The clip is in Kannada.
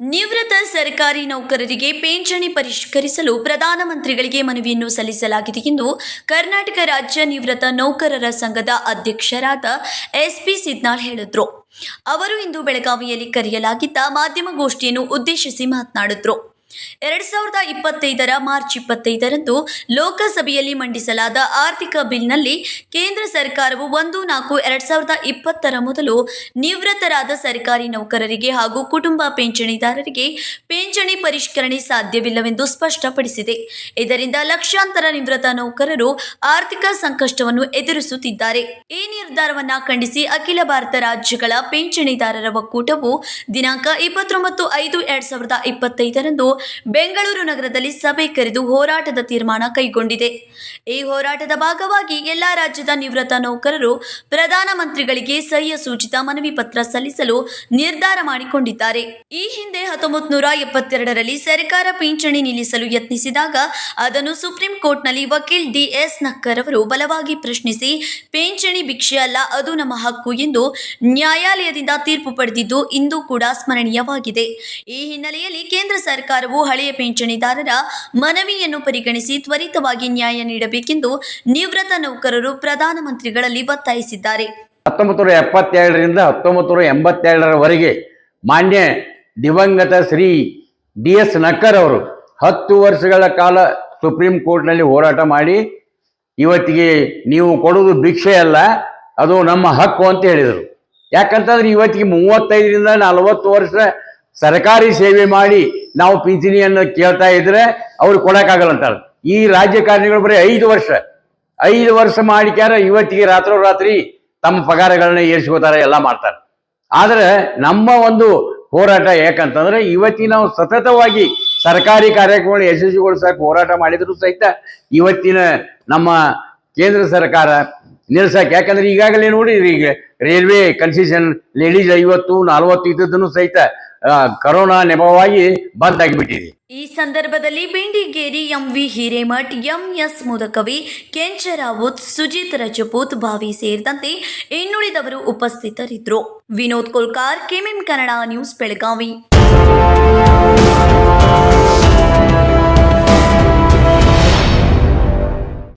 ನಿವೃತ್ತ ಸರ್ಕಾರಿ ನೌಕರರಿಗೆ ಪಿಂಚಣಿ ಪರಿಷ್ಕರಿಸಲು ಪ್ರಧಾನಮಂತ್ರಿಗಳಿಗೆ ಮನವಿಯನ್ನು ಸಲ್ಲಿಸಲಾಗಿದೆ ಎಂದು ಕರ್ನಾಟಕ ರಾಜ್ಯ ನಿವೃತ್ತ ನೌಕರರ ಸಂಘದ ಅಧ್ಯಕ್ಷರಾದ ಎಸ್ಪಿ ಸಿದ್ನಾಳ್ ಹೇಳಿದ್ರು. ಅವರು ಇಂದು ಬೆಳಗಾವಿಯಲ್ಲಿ ಕರೆಯಲಾಗಿದ್ದ ಮಾಧ್ಯಮಗೋಷ್ಠಿಯನ್ನು ಉದ್ದೇಶಿಸಿ ಮಾತನಾಡಿದ್ರು. ಎರಡ್ ಸಾವಿರದ ಇಪ್ಪತ್ತೈದರ ಮಾರ್ಚ್ ಇಪ್ಪತ್ತೈದರಂದು ಲೋಕಸಭೆಯಲ್ಲಿ ಮಂಡಿಸಲಾದ ಆರ್ಥಿಕ ಬಿಲ್ನಲ್ಲಿ ಕೇಂದ್ರ ಸರ್ಕಾರವು ಒಂದು ನಾಲ್ಕು ಎರಡ್ ಸಾವಿರದ ಇಪ್ಪತ್ತರ ಮೊದಲು ನಿವೃತ್ತರಾದ ಸರ್ಕಾರಿ ನೌಕರರಿಗೆ ಹಾಗೂ ಕುಟುಂಬ ಪಿಂಚಣಿದಾರರಿಗೆ ಪಿಂಚಣಿ ಪರಿಷ್ಕರಣೆ ಸಾಧ್ಯವಿಲ್ಲವೆಂದು ಸ್ಪಷ್ಟಪಡಿಸಿದೆ. ಇದರಿಂದ ಲಕ್ಷಾಂತರ ನಿವೃತ್ತ ನೌಕರರು ಆರ್ಥಿಕ ಸಂಕಷ್ಟವನ್ನು ಎದುರಿಸುತ್ತಿದ್ದಾರೆ. ಈ ನಿರ್ಧಾರವನ್ನು ಖಂಡಿಸಿ ಅಖಿಲ ಭಾರತ ರಾಜ್ಯಗಳ ಪಿಂಚಣಿದಾರರ ಒಕ್ಕೂಟವು ದಿನಾಂಕ ಇಪ್ಪತ್ತೊಂಬತ್ತು ಐದು ಎರಡ್ ಸಾವಿರದ ಇಪ್ಪತ್ತೈದರಂದು ಬೆಂಗಳೂರು ನಗರದಲ್ಲಿ ಸಭೆ ಕರೆದು ಹೋರಾಟದ ತೀರ್ಮಾನ ಕೈಗೊಂಡಿದೆ. ಈ ಹೋರಾಟದ ಭಾಗವಾಗಿ ಎಲ್ಲ ರಾಜ್ಯದ ನಿವೃತ್ತ ನೌಕರರು ಪ್ರಧಾನಮಂತ್ರಿಗಳಿಗೆ ಸಹ್ಯ ಸೂಚಿತ ಮನವಿ ಪತ್ರ ಸಲ್ಲಿಸಲು ನಿರ್ಧಾರ ಮಾಡಿಕೊಂಡಿದ್ದಾರೆ. ಈ ಹಿಂದೆ ಹತ್ತೊಂಬತ್ತು ನೂರ ಎಪ್ಪತ್ತೆರಡರಲ್ಲಿ ಸರ್ಕಾರ ಪಿಂಚಣಿ ನಿಲ್ಲಿಸಲು ಯತ್ನಿಸಿದಾಗ ಅದನ್ನು ಸುಪ್ರೀಂ ಕೋರ್ಟ್ನಲ್ಲಿ ವಕೀಲ್ ಡಿಎಸ್ ನಕ್ಕರ್ ಅವರು ಬಲವಾಗಿ ಪ್ರಶ್ನಿಸಿ, ಪಿಂಚಣಿ ಭಿಕ್ಷೆ ಅಲ್ಲ, ಅದು ನಮ್ಮ ಹಕ್ಕು ಎಂದು ನ್ಯಾಯಾಲಯದಿಂದ ತೀರ್ಪು ಪಡೆದಿದ್ದು ಇಂದು ಕೂಡ ಸ್ಮರಣೀಯವಾಗಿದೆ. ಈ ಹಿನ್ನೆಲೆಯಲ್ಲಿ ಕೇಂದ್ರ ಸರ್ಕಾರವು ಹಳೆಯ ಪಿಂಚಣಿದಾರರ ಮನವಿಯನ್ನು ಪರಿಗಣಿಸಿ ತ್ವರಿತವಾಗಿ ನ್ಯಾಯ ನೀಡಬೇಕೆಂದು ನಿವೃತ್ತ ನೌಕರರು ಪ್ರಧಾನಮಂತ್ರಿಗಳಲ್ಲಿ ಒತ್ತಾಯಿಸಿದ್ದಾರೆ. ಹತ್ತೊಂಬತ್ತು ನೂರ ಎಪ್ಪತ್ತೇಳರಿಂದ ಹತ್ತೊಂಬತ್ತು ನೂರ ಎಂಬತ್ತೇಳರವರೆಗೆ ಮಾನ್ಯ ದಿವಂಗತ ಶ್ರೀ ಡಿ ಎಸ್ ನಕ್ಕರ್ ಅವರು ಹತ್ತು ವರ್ಷಗಳ ಕಾಲ ಸುಪ್ರೀಂ ಕೋರ್ಟ್ನಲ್ಲಿ ಹೋರಾಟ ಮಾಡಿ ಇವತ್ತಿಗೆ ನೀವು ಕೊಡೋದು ಭಿಕ್ಷೆ ಅಲ್ಲ, ಅದು ನಮ್ಮ ಹಕ್ಕು ಅಂತ ಹೇಳಿದರು. ಯಾಕಂತಂದ್ರೆ ಇವತ್ತಿಗೆ ಮೂವತ್ತೈದರಿಂದ ನಲವತ್ತು ವರ್ಷ ಸರ್ಕಾರಿ ಸೇವೆ ಮಾಡಿ ನಾವು ಪಿಂಚಣಿಯನ್ನು ಕೇಳ್ತಾ ಇದ್ರೆ ಅವ್ರು ಕೊಡಕ್ಕಾಗಲ್ಲ ಅಂತಾರೆ. ಈ ರಾಜಕಾರಣಿಗಳು ಬರೀ ಐದು ವರ್ಷ ಐದು ವರ್ಷ ಮಾಡಿಕ್ಯಾರ, ಇವತ್ತಿಗೆ ರಾತ್ರೋರಾತ್ರಿ ತಮ್ಮ ಪಗಾರಗಳನ್ನ ಏರಿಸ್ಕೋತಾರೆ, ಎಲ್ಲ ಮಾಡ್ತಾರೆ. ಆದ್ರೆ ನಮ್ಮ ಒಂದು ಹೋರಾಟ ಯಾಕಂತಂದ್ರೆ ಇವತ್ತಿನ ನಾವು ಸತತವಾಗಿ ಸರ್ಕಾರಿ ಕಾರ್ಯಕ್ರಮಗಳು ಯಶಸ್ವಿಗೊಳಿಸಕ್ಕೆ ಹೋರಾಟ ಮಾಡಿದ್ರು ಸಹಿತ ಇವತ್ತಿನ ನಮ್ಮ ಕೇಂದ್ರ ಸರ್ಕಾರ ನಿಲ್ಸಕ್ಕೆ ಯಾಕಂದ್ರೆ ಈಗಾಗಲೇ ನೋಡಿದ್ರಿ ಈಗ ರೈಲ್ವೆ ಕನ್ಸೆಷನ್, ಲೇಡೀಸ್ ಐವತ್ತು, ನಲ್ವತ್ತು ಇದ್ದದನ್ನು ಸಹಿತ ಕರೋನಾ ನೆಪವಾಗಿ ಬಂದ್ ಆಗಿಬಿಟ್ಟಿದೆ ಈ ಸಂದರ್ಭದಲ್ಲಿ Bendigeri M V Hiremath, M S Mudakavi, Kencharaut, Sujit Rajput Bhavi ಸೇರಿದಂತೆ ಇನ್ನುಳಿದವರು ಉಪಸ್ಥಿತರಿದ್ದರು. ವಿನೋದ್ ಕೋಲ್ಕಾರ್ ಕೆಮಿಮ್ ಕನ್ನಡ ನ್ಯೂಸ್ ಬೆಳಗಾವಿ.